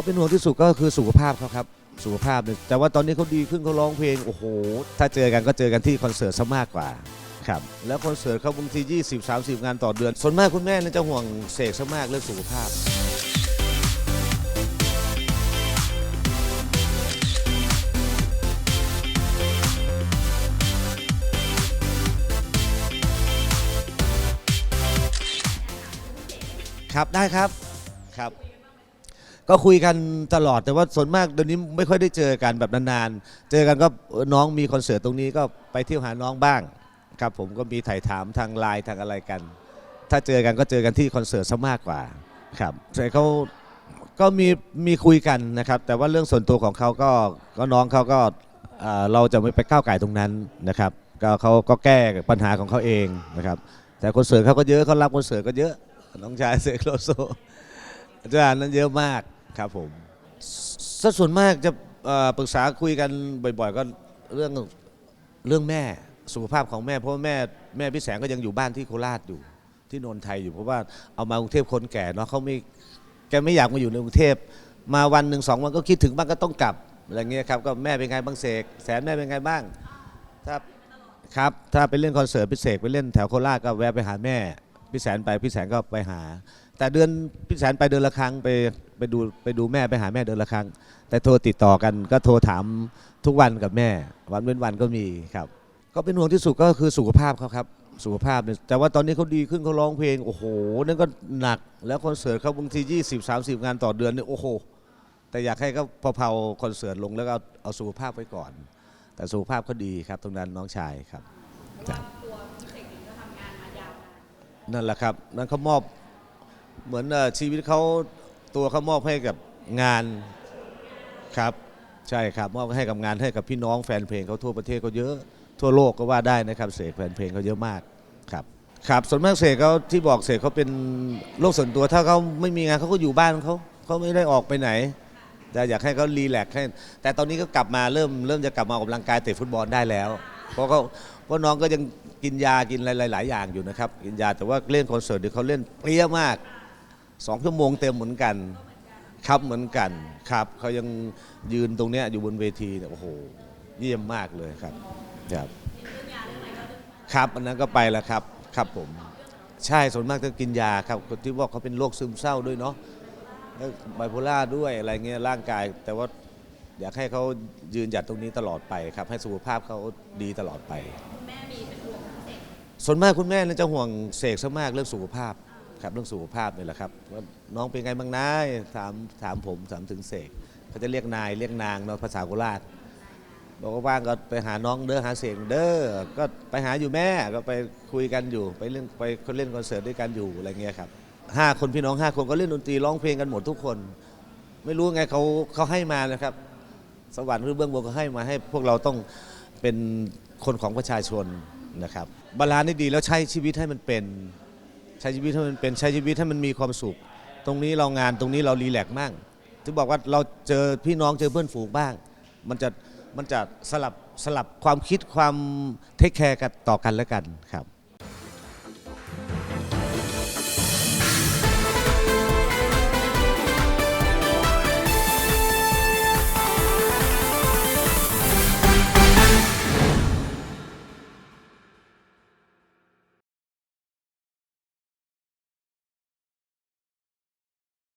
ก็เป็นห่วงที่สุดก็คือสุขภาพเขาครับสุขภาพเนี่ยแต่ว่าตอนนี้เขาดีขึ้นเขาร้องเพลงโอ้โห ถ้าเจอกันก็เจอกันที่คอนเสิร์ตซะมากกว่าครับแล้วคอนเสิร์ตเขาบางที20 30 งานต่อเดือน ส่วนมากคุณแม่เนี่ยจะห่วงเสกซะมากเรื่องสุขภาพ ครับได้ครับครับ ก็คุยกันตลอดแต่ว่าส่วนมากเดี๋ยวนี้ไม่ค่อยได้เจอกันแบบนานๆ เจอกันก็เออน้องมีคอนเสิร์ตตรงนี้ก็ไปเที่ยวหาน้องบ้างครับผมก็มีถ่ายถามทางไลน์ทางอะไรกัน ถ้าเจอกันก็เจอกันที่คอนเสิร์ตซะมากกว่าครับแต่เขาก็มีมีคุยกันนะครับ แต่ว่าเรื่องส่วนตัวของเขาก็ก็น้องเขาก็เอ่อเราจะไม่ไปก้าวไก่ตรงนั้นนะครับก็เขาก็แก้ปัญหาของเขาเองนะครับ แต่คอนเสิร์ตเขาก็เยอะเขารับคอนเสิร์ตก็เยอะน้องชายเสกโลโซอาจารย์นั้นเยอะมาก ครับผมสส่วนมากจะเอ่อปรึกษาคุยกันบ่อย ๆ ก็เรื่องเรื่องแม่สุขภาพของแม่เพราะว่าแม่แม่พี่แสงก็ยังอยู่บ้านที่โคราชอยู่ ที่นนทไทยอยู่เพราะว่าเอามากรุงเทพคนแก่เนาะเขาไม่แกไม่อยากมาอยู่ในกรุงเทพมาวันหนึ่งสองวันก็คิดถึงบ้างก็ต้องกลับอะไรเงี้ยครับก็แม่เป็นไงบ้างเสกแสนแม่เป็นไงบ้างถ้าครับถ้าไปเล่นคอนเสิร์ตพี่เสกไปเล่นแถวโคราชก็แวะไปหาแม่พี่แสนไปพี่แสนก็ไปหา แต่เดือนพี่แสนไปเดือนละครั้งไปไปดูไปดูแม่ไปหาแม่เดือนละครั้ง แต่โทรติดต่อกันก็โทรถามทุกวันกับแม่ วันเว้นวันก็มีครับ ก็เป็นห่วงที่สุดก็คือสุขภาพเขาครับสุขภาพเนี่ยแต่ว่าตอนนี้เขาดีขึ้นเขาร้องเพลงโอ้โหนั่นก็หนักแล้วคอนเสิร์ตเขาบางที20 30 งานต่อเดือนเนี่ยโอ้โหแต่อยากให้เขาเผาๆคอนเสิร์ตลงแล้วก็เอาเอาสุขภาพไว้ก่อน แต่สุขภาพเขาดีครับ ตรงนั้นน้องชายครับนั่นแหละครับนั่นเขามอบ เหมือนชีวิตเขาตัวเขามอบให้กับงานครับ ใช่ครับมอบให้กับงานให้กับพี่น้องแฟนเพลงเขาทั่วประเทศเขาเยอะทั่วโลกก็ว่าได้นะครับเสกแฟนเพลงเขาเยอะมากครับครับส่วนมากเสกเขาที่บอกเสกเขาเป็นโรคส่วนตัวถ้าเขาไม่มีงานเขาก็อยู่บ้านเขาเขาไม่ได้ออกไปไหนแต่อยากให้เขารีแลกให้แต่ตอนนี้ก็กลับมาเริ่มเริ่มจะกลับมาออกกำลังกายเตะฟุตบอลได้แล้ว เพราะเขาเพราะน้องก็ยังกินยากินอะไรหลาย ๆ อย่างอยู่นะครับ กินยาแต่ว่าเล่นคอนเสิร์ตเดี๋ยวเขาเล่นเปรี้ยมาก สองชั่วโมงเต็มเหมือนกัน ครับเหมือนกันครับเขายังยืนตรงเนี้ยอยู่บนเวทีเนี่ยโอ้โหเยี่ยมมากเลยครับครับครับอันนั้นก็ไปแล้วครับครับผม ใช่ส่วนมากจะกินยาครับคนที่บอกเขาเป็นโรคซึมเศร้าด้วยเนาะไบโพล่าด้วยอะไรเงี้ยร่างกาย แต่ว่าอยากให้เขายืนหยัดตรงนี้ตลอดไปครับ ให้สุขภาพเขาดีตลอดไป ส่วนมากคุณแม่เนี่ยจะห่วงเสกซะมากเรื่องสุขภาพ ครับเรื่องสุขภาพนี่แหละครับว่าน้องเป็นไงบ้างนายถามถามผมถามถึงเสกเขาจะเรียกนายเรียกนางเนาะภาษาโคราชบอกว่าว่างก็ไปหาน้องเด้อหาเสกเด้อก็ไปหาอยู่แม่ก็ไปคุยกันอยู่ไปเล่นไปเล่นคอนเสิร์ตด้วยกันอยู่อะไรเงี้ยครับห้าคนพี่น้องห้าคนก็เล่นดนตรีร้องเพลงกันหมดทุกคน ไม่รู้ไงเขาเขาให้มานะครับ สวรรค์หรือเบื้องบนก็ให้มาให้พวกเราต้องเป็นคนของประชาชนนะครับบาลานซ์ได้ดีแล้วใช้ชีวิตให้มันเป็น ใช้ชีวิตให้มันเป็นใช้ชีวิตให้มันมีความสุข ตรงนี้เรางานตรงนี้เรารีแลกซ์บ้างถึงบอกว่าเราเจอพี่น้องเจอเพื่อนฝูงบ้าง มันจะมันจะสลับสลับความคิดความเทคแคร์กันต่อกันและกันครับ